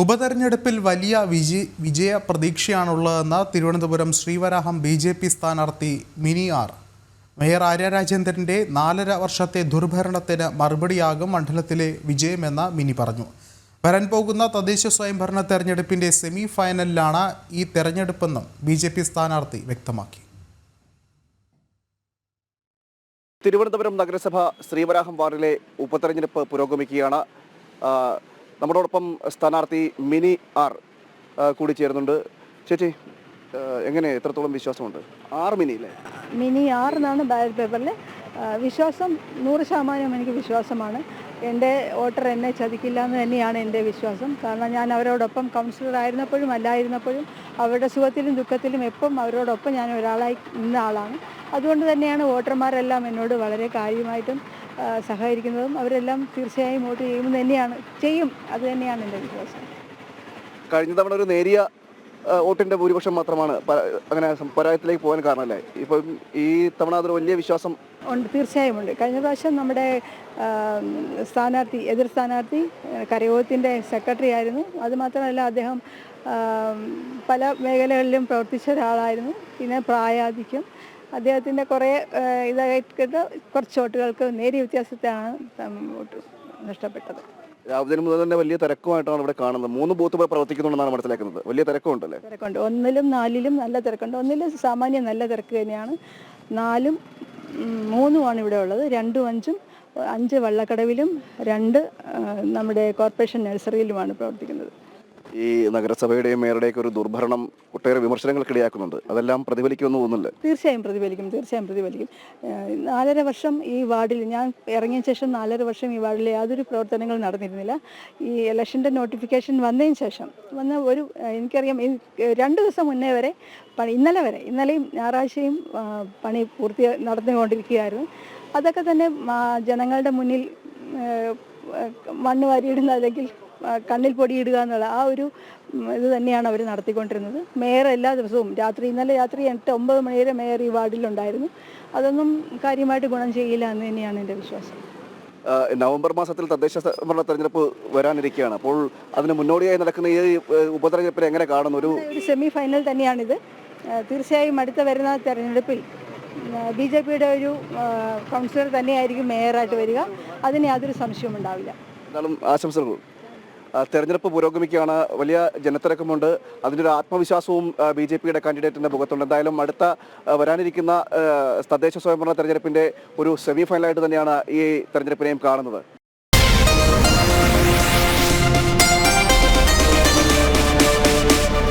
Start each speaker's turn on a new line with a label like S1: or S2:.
S1: ഉപതെരഞ്ഞെടുപ്പിൽ വലിയ വിജയ വിജയ പ്രതീക്ഷയാണുള്ളതെന്ന് Thiruvananthapuram Sreevaraham B J P സ്ഥാനാർത്ഥി മിനി ആർ. മേയർ ആര്യ രാജേന്ദ്രന്റെ നാലര വർഷത്തെ ദുർഭരണത്തിന് മറുപടിയാകും മണ്ഡലത്തിലെ വിജയമെന്ന് മിനി പറഞ്ഞു. വരാൻ പോകുന്ന തദ്ദേശ സ്വയംഭരണ തെരഞ്ഞെടുപ്പിന്റെ സെമി ഫൈനലിലാണ് ഈ തെരഞ്ഞെടുപ്പെന്നും ബി ജെ പി സ്ഥാനാർത്ഥി വ്യക്തമാക്കി.
S2: തിരുവനന്തപുരം നഗരസഭ ശ്രീവരാഹം വാർഡിലെ ഉപതെരഞ്ഞെടുപ്പ് പുരോഗമിക്കുകയാണ്. നമ്മളോടൊപ്പം സ്ഥാനാർത്ഥി മിനി ആർ കൂടി ചേരുന്നുണ്ട്. ചേച്ചി എങ്ങനെ എത്രത്തോളം വിശ്വാസമുണ്ട്? ആർ മിനി അല്ലേ?
S3: മിനി ആർ എന്നാണ് ബാലറ്റ് പേപ്പറിൽ വിശ്വാസം നൂറ് ശതമാനം എനിക്ക് വിശ്വാസമാണ്. എന്റെ വോട്ടർ എന്നെ ചതിക്കില്ല എന്ന് തന്നെയാണ് എന്റെ വിശ്വാസം. കാരണം ഞാൻ അവരോടൊപ്പം കൗൺസിലർ ആയിരുന്നപ്പോഴും അല്ലായിരുന്നപ്പോഴും അവരുടെ സുഖത്തിലും ദുഃഖത്തിലും എപ്പം അവരോടൊപ്പം ഞാൻ ഒരാളായി നിന്ന ആളാണ്. അതുകൊണ്ട് തന്നെയാണ് വോട്ടർമാരെല്ലാം എന്നോട് വളരെ കാര്യമായിട്ടും സഹകരിക്കുന്നതും അവരെല്ലാം തീർച്ചയായും വോട്ട് ചെയ്യുമെന്ന് തന്നെയാണ് ചെയ്യും. അത് തന്നെയാണ് എന്റെ വിശ്വാസം.
S2: കഴിഞ്ഞ തവണ ഒരു നേരിയ വോട്ടിന്റെ ഭൂരിപക്ഷം മാത്രമാണ് അങ്ങനെ പരാജയത്തിലേക്ക് പോകാൻ കാരണമല്ലേ? ഇപ്പം ഈ തവണ അതൊരു വലിയ വിശ്വാസം.
S3: ഉണ്ട് തീർച്ചയായും ഉണ്ട്. കഴിഞ്ഞ പ്രാവശ്യം നമ്മുടെ സ്ഥാനാർത്ഥി എതിർ സ്ഥാനാർത്ഥി കരയോഗത്തിന്റെ സെക്രട്ടറി ആയിരുന്നു. അതുമാത്രമല്ല അദ്ദേഹം പല മേഖലകളിലും പ്രവർത്തിച്ച ഒരാളായിരുന്നു. പിന്നെ പ്രായാധിക്യം അദ്ദേഹത്തിന്റെ കുറേ ഇതായിട്ട് കുറച്ച് വോട്ടുകൾക്ക് നേരിയ വ്യത്യാസത്തിലാണ് വോട്ട് നഷ്ടപ്പെട്ടത്.
S2: രാവിലെ മുതൽ തന്നെ വലിയ തിരക്കുമായിട്ടാണ് ഇവിടെ കാണുന്നത്. മൂന്ന് ബൂത്ത് ഇവിടെ പ്രവർത്തിക്കുന്നുണ്ടെന്നാണ് മനസ്സിലാക്കുന്നത്. വലിയ തിരക്കുണ്ടല്ലേ
S3: തിരക്കുണ്ട്. ഒന്നിലും നാലിലും നല്ല തിരക്കുണ്ട്. ഒന്നിലും സാമാന്യം നല്ല തിരക്ക് തന്നെയാണ്. നാലും മൂന്നുമാണ് ഇവിടെ ഉള്ളത്. രണ്ടും അഞ്ചും അഞ്ച് വള്ളക്കടവിലും രണ്ട് നമ്മുടെ കോർപ്പറേഷൻ നഴ്സറിയിലുമാണ് പ്രവർത്തിക്കുന്നത്.
S2: ഈ നഗരസഭയുടെയും മേയറുടെയൊക്കെ ഒരു ദുർഭരണം ഒട്ടേറെ വിമർശനങ്ങൾക്കിടയാക്കുന്നുണ്ട്. അതെല്ലാം പ്രതിഫലിക്കുമെന്ന് തോന്നുന്നില്ല.
S3: തീർച്ചയായും പ്രതിഫലിക്കും തീർച്ചയായും പ്രതിഫലിക്കും. നാലര വർഷം ഈ വാർഡിൽ ഞാൻ ഇറങ്ങിയ ശേഷം നാലര വർഷം ഈ വാർഡിൽ യാതൊരു പ്രവർത്തനങ്ങളും നടന്നിരുന്നില്ല. ഈ ഇലക്ഷന്റെ നോട്ടിഫിക്കേഷൻ വന്നതിന് ശേഷം വന്ന ഒരു എനിക്കറിയാം രണ്ട് ദിവസം മുന്നേ വരെ പണി ഇന്നലെ വരെ ഇന്നലെയും ഞായറാഴ്ചയും പണി പൂർത്തി നടന്നുകൊണ്ടിരിക്കുകയായിരുന്നു. അതൊക്കെ തന്നെ ജനങ്ങളുടെ മുന്നിൽ മണ്ണ് വാരിയിടുന്ന അല്ലെങ്കിൽ കണ്ണിൽ പൊടിയിടുക എന്നുള്ള ആ ഒരു ഇത് തന്നെയാണ് അവർ നടത്തിക്കൊണ്ടിരുന്നത്. മേയർ എല്ലാ ദിവസവും രാത്രി ഇന്നലെ രാത്രി എട്ട് ഒമ്പത് മണി വരെ മേയർ ഈ വാർഡിലുണ്ടായിരുന്നു അതൊന്നും കാര്യമായിട്ട് ഗുണം ചെയ്യില്ല എന്ന് തന്നെയാണ് എന്റെ വിശ്വാസം.
S2: നവംബർ മാസത്തിൽ തദ്ദേശ ഭരണ തെരഞ്ഞെടുപ്പ് വരാനിരിക്കുകയാണ്. അപ്പോൾ അതിന് മുന്നോടിയായി നടക്കുന്ന ഈ ഉപതെരഞ്ഞെടുപ്പിനെ എങ്ങനെ കാണുന്നു? ഒരു
S3: സെമി ഫൈനൽ തന്നെയാണിത്. തീർച്ചയായും അടുത്ത വരുന്ന തെരഞ്ഞെടുപ്പിൽ ബി ജെ പിയുടെ ഒരു കൗൺസിലർ തന്നെയായിരിക്കും മേയറായിട്ട് വരിക. അതിന് യാതൊരു സംശയവും ഉണ്ടാവില്ല
S2: എന്നാലും ആശംസകൾ. തെരഞ്ഞെടുപ്പ് പുരോഗമിക്കുകയാണ്. വലിയ ജനത്തിരക്കമുണ്ട്. അതിന്റെ ഒരു ആത്മവിശ്വാസവും ബി ജെ പിയുടെ കാൻഡിഡേറ്റിന്റെ മുഖത്തുണ്ട്. എന്തായാലും അടുത്ത വരാനിരിക്കുന്ന തദ്ദേശ സ്വയംഭരണ തെരഞ്ഞെടുപ്പിന്റെ ഒരു സെമി ഫൈനലായിട്ട് തന്നെയാണ് ഈ തെരഞ്ഞെടുപ്പിനെയും കാണുന്നത്.